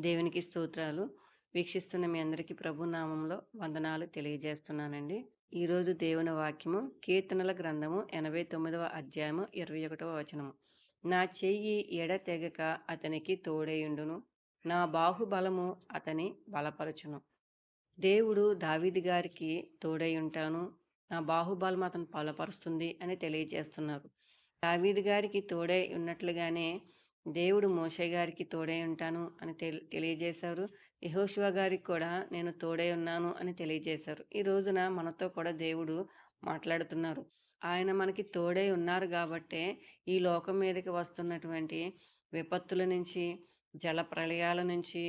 దేవునికి స్తోత్రాలు. వీక్షిస్తున్న మీ అందరికీ ప్రభు నామంలో వందనాలు తెలియజేస్తున్నానండి. ఈరోజు దేవుని వాక్యము కీర్తనల గ్రంథము ఎనభై తొమ్మిదవ అధ్యాయము ఇరవై ఒకటవ వచనము. నా చెయ్యి ఎడతెగక అతనికి తోడేయుండును. నా బాహుబలము అతని బలపరచును. దేవుడు దావీది గారికి తోడై ఉంటాను నా బాహుబలం అతను బలపరుస్తుంది అని తెలియజేస్తున్నారు. దావీది గారికి తోడై ఉన్నట్లుగానే దేవుడు మోషే గారికి తోడై ఉంటాను అని తెలియజేశారు. యహోశివ గారికి కూడా నేను తోడై ఉన్నాను అని తెలియజేశారు. ఈ రోజున మనతో కూడా దేవుడు మాట్లాడుతున్నారు. ఆయన మనకి తోడై ఉన్నారు కాబట్టే ఈ లోకం మీదకి వస్తున్నటువంటి విపత్తుల నుంచి జల ప్రళయాల నుంచి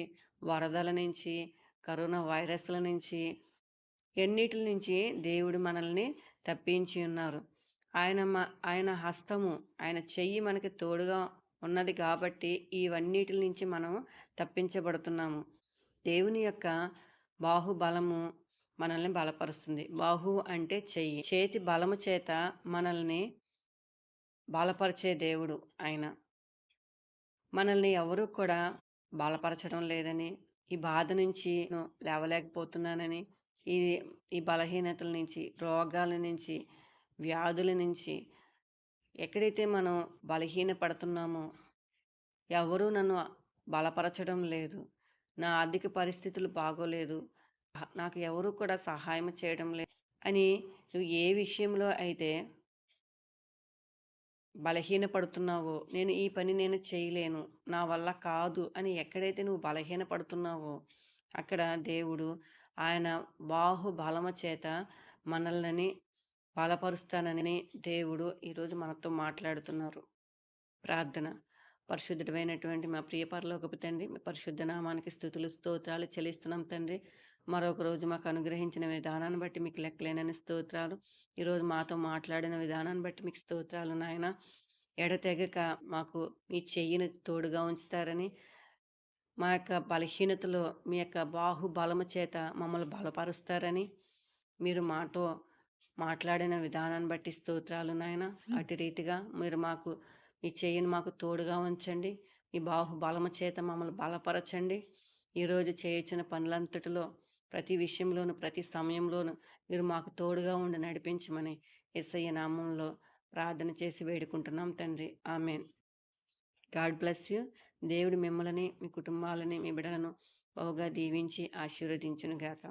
వరదల నుంచి కరోనా వైరస్ల నుంచి ఎన్నిటి నుంచి దేవుడు మనల్ని తప్పించి ఉన్నారు. ఆయన ఆయన హస్తము ఆయన చెయ్యి మనకి తోడుగా ఉన్నది కాబట్టి ఇవన్నిటి నుంచి మనం తప్పించబడుతున్నాము. దేవుని యొక్క బాహుబలము మనల్ని బలపరుస్తుంది. బాహు అంటే చెయ్యి. చేతి బలము చేత మనల్ని బలపరిచే దేవుడు ఆయన. మనల్ని ఎవరు కూడా బలపరచడం లేదని ఈ బాధ నుంచి లేవలేకపోతున్నానని ఈ ఈ బలహీనతల నుంచి రోగాల నుంచి వ్యాధుల నుంచి ఎక్కడైతే మనం బలహీన పడుతున్నామో ఎవరూ నన్ను బలపరచడం లేదు. నా ఆర్థిక పరిస్థితులు బాగోలేదు. నాకు ఎవరు కూడా సహాయం చేయడం లేదు అని నువ్వు ఏ విషయంలో అయితే బలహీన పడుతున్నావో నేను ఈ పని నేను చేయలేను నా వల్ల కాదు అని ఎక్కడైతే నువ్వు బలహీన పడుతున్నావో అక్కడ దేవుడు ఆయన బాహు బలమ చేత మనల్ని బలపరుస్తానని దేవుడు ఈరోజు మనతో మాట్లాడుతున్నారు. ప్రార్థన. పరిశుద్ధుడైనటువంటి మా ప్రియ పరలోకపు తండ్రి మీ పరిశుద్ధ నామానికి స్థుతులు స్తోత్రాలు చెల్లిస్తున్నాం తండ్రి. మరొక రోజు మాకు అనుగ్రహించిన విధానాన్ని బట్టి మీకు లెక్కలేనని స్తోత్రాలు. ఈరోజు మాతో మాట్లాడిన విధానాన్ని బట్టి మీకు స్తోత్రాలు నాయన. ఎడతెగక మాకు మీ చెయ్యిని తోడుగా ఉంచుతారని మా యొక్క బలహీనతలో మీ యొక్క బాహుబలము చేత మమ్మల్ని బలపరుస్తారని మీరు మాతో మాట్లాడిన విధానాన్ని బట్టి స్తోత్రాలు నాయన. అటు రీతిగా మీరు మాకు మీ చెయ్యిని మాకు తోడుగా ఉంచండి. మీ బాహు బలము చేత మమ్మల్ని బలపరచండి. ఈరోజు చేయొచ్చిన పనులంతటిలో ప్రతి విషయంలోను ప్రతి సమయంలోనూ మీరు మాకు తోడుగా ఉండి నడిపించమని ఎస్ఐ నామంలో ప్రార్థన చేసి వేడుకుంటున్నాం తండ్రి. ఆమెన్. God bless you. దేవుడు మిమ్మల్ని మీ కుటుంబాలని మీ బిడలను బహుగా దీవించి ఆశీర్వదించును గాక